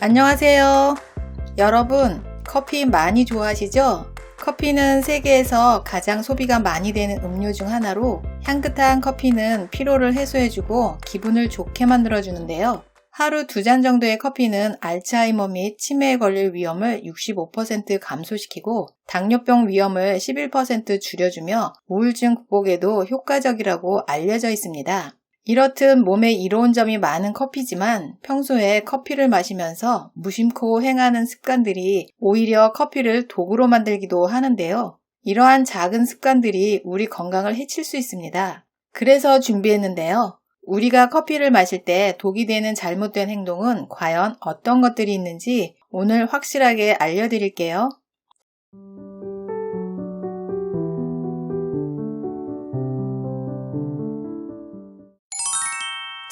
안녕하세요. 여러분, 커피 많이 좋아하시죠? 커피는 세계에서 가장 소비가 많이 되는 음료 중 하나로 향긋한 커피는 피로를 해소해주고 기분을 좋게 만들어주는데요. 하루 두 잔 정도의 커피는 알츠하이머 및 치매에 걸릴 위험을 65% 감소시키고 당뇨병 위험을 11% 줄여주며 우울증 극복에도 효과적이라고 알려져 있습니다. 이렇듯 몸에 이로운 점이 많은 커피지만 평소에 커피를 마시면서 무심코 행하는 습관들이 오히려 커피를 독으로 만들기도 하는데요. 이러한 작은 습관들이 우리 건강을 해칠 수 있습니다. 그래서 준비했는데요. 우리가 커피를 마실 때 독이 되는 잘못된 행동은 과연 어떤 것들이 있는지 오늘 확실하게 알려드릴게요.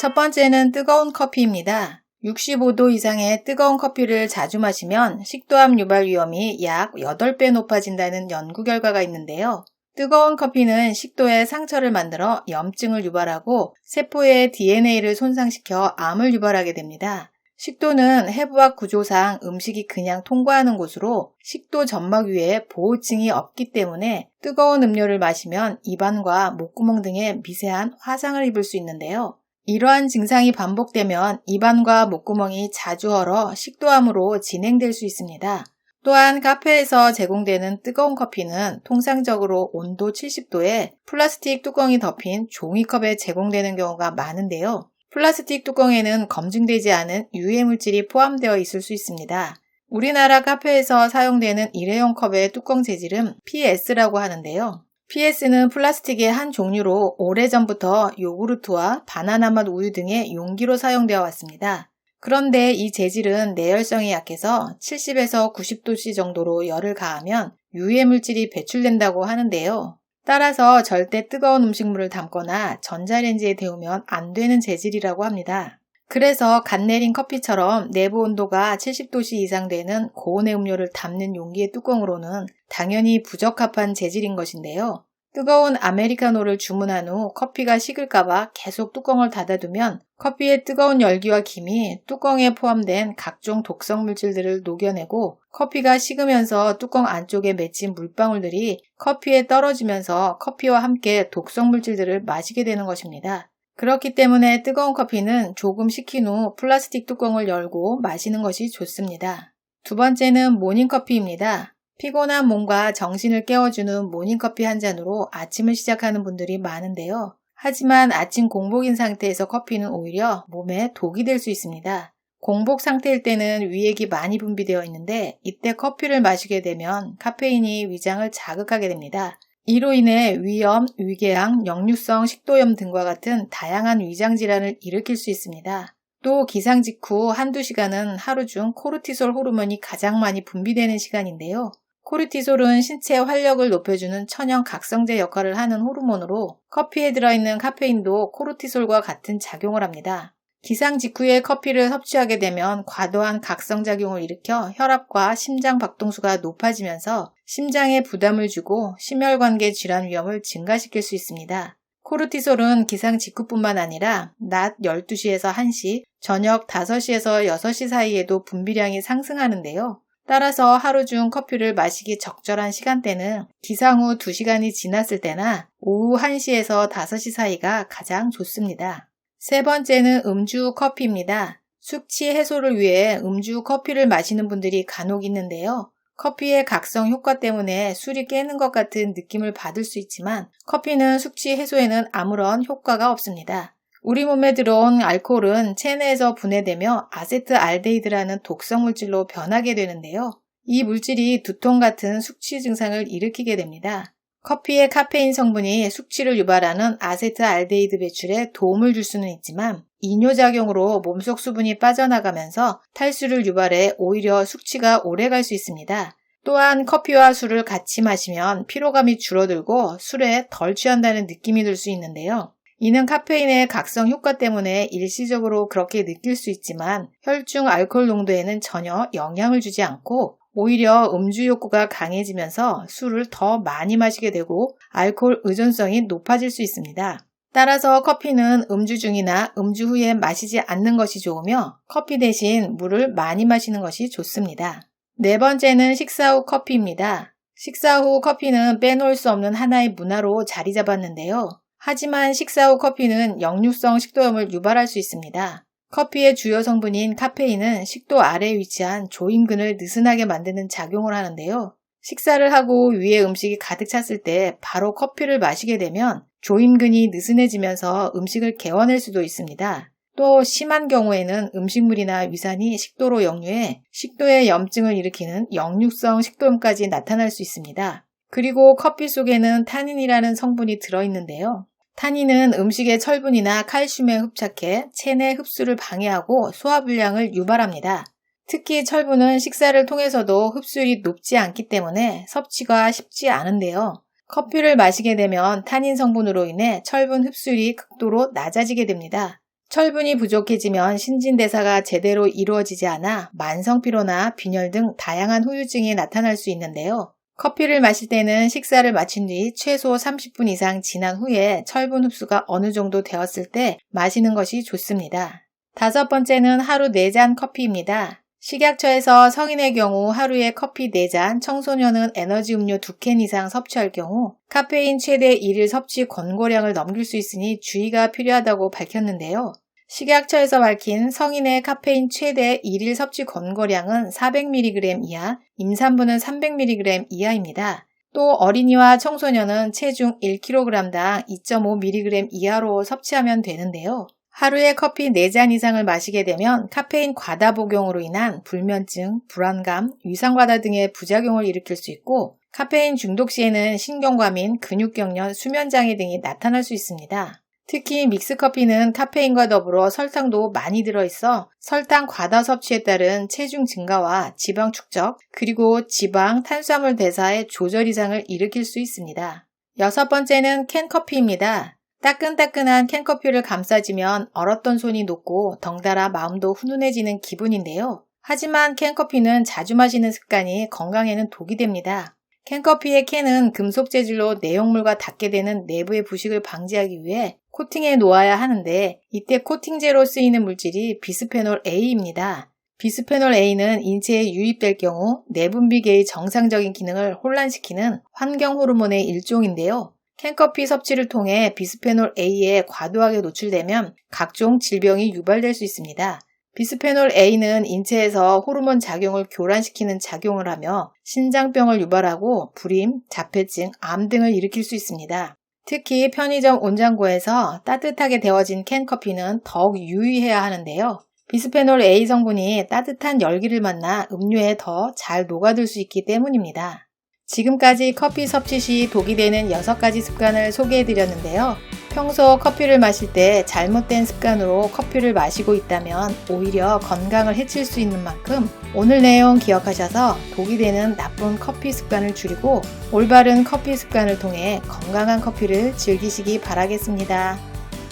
첫 번째는 뜨거운 커피입니다. 65도 이상의 뜨거운 커피를 자주 마시면 식도암 유발 위험이 약 8배 높아진다는 연구 결과가 있는데요. 뜨거운 커피는 식도에 상처를 만들어 염증을 유발하고 세포의 DNA를 손상시켜 암을 유발하게 됩니다. 식도는 해부학 구조상 음식이 그냥 통과하는 곳으로 식도 점막 위에 보호층이 없기 때문에 뜨거운 음료를 마시면 입안과 목구멍 등에 미세한 화상을 입을 수 있는데요. 이러한 증상이 반복되면 입안과 목구멍이 자주 얼어 식도암으로 진행될 수 있습니다. 또한 카페에서 제공되는 뜨거운 커피는 통상적으로 온도 70도에 플라스틱 뚜껑이 덮인 종이컵에 제공되는 경우가 많은데요. 플라스틱 뚜껑에는 검증되지 않은 유해 물질이 포함되어 있을 수 있습니다. 우리나라 카페에서 사용되는 일회용 컵의 뚜껑 재질은 PS라고 하는데요. PS는 플라스틱의 한 종류로 오래전부터 요구르트와 바나나 맛 우유 등의 용기로 사용되어 왔습니다. 그런데 이 재질은 내열성이 약해서 70에서 90도씨 정도로 열을 가하면 유해 물질이 배출된다고 하는데요. 따라서 절대 뜨거운 음식물을 담거나 전자레인지에 데우면 안 되는 재질이라고 합니다. 그래서 갓 내린 커피처럼 내부 온도가 70도씨 이상 되는 고온의 음료를 담는 용기의 뚜껑으로는 당연히 부적합한 재질인 것인데요. 뜨거운 아메리카노를 주문한 후 커피가 식을까봐 계속 뚜껑을 닫아두면 커피의 뜨거운 열기와 김이 뚜껑에 포함된 각종 독성 물질들을 녹여내고 커피가 식으면서 뚜껑 안쪽에 맺힌 물방울들이 커피에 떨어지면서 커피와 함께 독성 물질들을 마시게 되는 것입니다. 그렇기 때문에 뜨거운 커피는 조금 식힌 후 플라스틱 뚜껑을 열고 마시는 것이 좋습니다. 두 번째는 모닝커피입니다. 피곤한 몸과 정신을 깨워주는 모닝커피 한 잔으로 아침을 시작하는 분들이 많은데요. 하지만 아침 공복인 상태에서 커피는 오히려 몸에 독이 될 수 있습니다. 공복 상태일 때는 위액이 많이 분비되어 있는데 이때 커피를 마시게 되면 카페인이 위장을 자극하게 됩니다. 이로 인해 위염, 위궤양, 역류성 식도염 등과 같은 다양한 위장 질환을 일으킬 수 있습니다. 또 기상 직후 한두 시간은 하루 중 코르티솔 호르몬이 가장 많이 분비되는 시간인데요. 코르티솔은 신체 활력을 높여주는 천연 각성제 역할을 하는 호르몬으로 커피에 들어있는 카페인도 코르티솔과 같은 작용을 합니다. 기상 직후에 커피를 섭취하게 되면 과도한 각성작용을 일으켜 혈압과 심장 박동수가 높아지면서 심장에 부담을 주고 심혈관계 질환 위험을 증가시킬 수 있습니다. 코르티솔은 기상 직후뿐만 아니라 낮 12시에서 1시, 저녁 5시에서 6시 사이에도 분비량이 상승하는데요. 따라서 하루 중 커피를 마시기 적절한 시간대는 기상 후 2시간이 지났을 때나 오후 1시에서 5시 사이가 가장 좋습니다. 세 번째는 음주 커피입니다. 숙취 해소를 위해 음주 커피를 마시는 분들이 간혹 있는데요. 커피의 각성 효과 때문에 술이 깨는 것 같은 느낌을 받을 수 있지만 커피는 숙취 해소에는 아무런 효과가 없습니다. 우리 몸에 들어온 알코올은 체내에서 분해되며 아세트알데히드라는 독성 물질로 변하게 되는데요. 이 물질이 두통 같은 숙취 증상을 일으키게 됩니다. 커피의 카페인 성분이 숙취를 유발하는 아세트알데히드 배출에 도움을 줄 수는 있지만 이뇨작용으로 몸속 수분이 빠져나가면서 탈수를 유발해 오히려 숙취가 오래 갈 수 있습니다. 또한 커피와 술을 같이 마시면 피로감이 줄어들고 술에 덜 취한다는 느낌이 들 수 있는데요. 이는 카페인의 각성 효과 때문에 일시적으로 그렇게 느낄 수 있지만 혈중 알코올 농도에는 전혀 영향을 주지 않고 오히려 음주 욕구가 강해지면서 술을 더 많이 마시게 되고 알코올 의존성이 높아질 수 있습니다. 따라서 커피는 음주 중이나 음주 후에 마시지 않는 것이 좋으며 커피 대신 물을 많이 마시는 것이 좋습니다. 네 번째는 식사 후 커피입니다. 식사 후 커피는 빼놓을 수 없는 하나의 문화로 자리 잡았는데요. 하지만 식사 후 커피는 역류성 식도염을 유발할 수 있습니다. 커피의 주요 성분인 카페인은 식도 아래에 위치한 조임근을 느슨하게 만드는 작용을 하는데요. 식사를 하고 위에 음식이 가득 찼을 때 바로 커피를 마시게 되면 조임근이 느슨해지면서 음식을 개워낼 수도 있습니다. 또 심한 경우에는 음식물이나 위산이 식도로 역류해 식도에 염증을 일으키는 역류성 식도염까지 나타날 수 있습니다. 그리고 커피 속에는 타닌이라는 성분이 들어있는데요. 타닌은 음식의 철분이나 칼슘에 흡착해 체내 흡수를 방해하고 소화불량을 유발합니다. 특히 철분은 식사를 통해서도 흡수율이 높지 않기 때문에 섭취가 쉽지 않은데요. 커피를 마시게 되면 타닌 성분으로 인해 철분 흡수율이 극도로 낮아지게 됩니다. 철분이 부족해지면 신진대사가 제대로 이루어지지 않아 만성피로나 빈혈 등 다양한 후유증이 나타날 수 있는데요. 커피를 마실 때는 식사를 마친 뒤 최소 30분 이상 지난 후에 철분 흡수가 어느 정도 되었을 때 마시는 것이 좋습니다. 다섯 번째는 하루 4잔 커피입니다. 식약처에서 성인의 경우 하루에 커피 4잔, 청소년은 에너지 음료 2캔 이상 섭취할 경우 카페인 최대 1일 섭취 권고량을 넘길 수 있으니 주의가 필요하다고 밝혔는데요. 식약처에서 밝힌 성인의 카페인 최대 1일 섭취 권고량은 400mg 이하, 임산부는 300mg 이하입니다. 또 어린이와 청소년은 체중 1kg당 2.5mg 이하로 섭취하면 되는데요. 하루에 커피 4잔 이상을 마시게 되면 카페인 과다 복용으로 인한 불면증, 불안감, 위상과다 등의 부작용을 일으킬 수 있고 카페인 중독 시에는 신경과민, 근육경련, 수면장애 등이 나타날 수 있습니다. 특히 믹스커피는 카페인과 더불어 설탕도 많이 들어있어 설탕 과다 섭취에 따른 체중 증가와 지방 축적, 그리고 지방, 탄수화물 대사의 조절 이상을 일으킬 수 있습니다. 여섯 번째는 캔커피입니다. 따끈따끈한 캔커피를 감싸지면 얼었던 손이 녹고 덩달아 마음도 훈훈해지는 기분인데요. 하지만 캔커피는 자주 마시는 습관이 건강에는 독이 됩니다. 캔커피의 캔은 금속 재질로 내용물과 닿게 되는 내부의 부식을 방지하기 위해 코팅해 놓아야 하는데 이때 코팅제로 쓰이는 물질이 비스페놀 A입니다. 비스페놀 A는 인체에 유입될 경우 내분비계의 정상적인 기능을 혼란시키는 환경 호르몬의 일종인데요. 캔커피 섭취를 통해 비스페놀 A에 과도하게 노출되면 각종 질병이 유발될 수 있습니다. 비스페놀 A는 인체에서 호르몬 작용을 교란시키는 작용을 하며 신장병을 유발하고 불임, 자폐증, 암 등을 일으킬 수 있습니다. 특히 편의점 온장고에서 따뜻하게 데워진 캔커피는 더욱 유의해야 하는데요. 비스페놀 A 성분이 따뜻한 열기를 만나 음료에 더 잘 녹아들 수 있기 때문입니다. 지금까지 커피 섭취 시 독이 되는 6가지 습관을 소개해 드렸는데요. 평소 커피를 마실 때 잘못된 습관으로 커피를 마시고 있다면 오히려 건강을 해칠 수 있는 만큼 오늘 내용 기억하셔서 독이 되는 나쁜 커피 습관을 줄이고 올바른 커피 습관을 통해 건강한 커피를 즐기시기 바라겠습니다.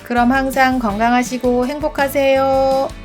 그럼 항상 건강하시고 행복하세요.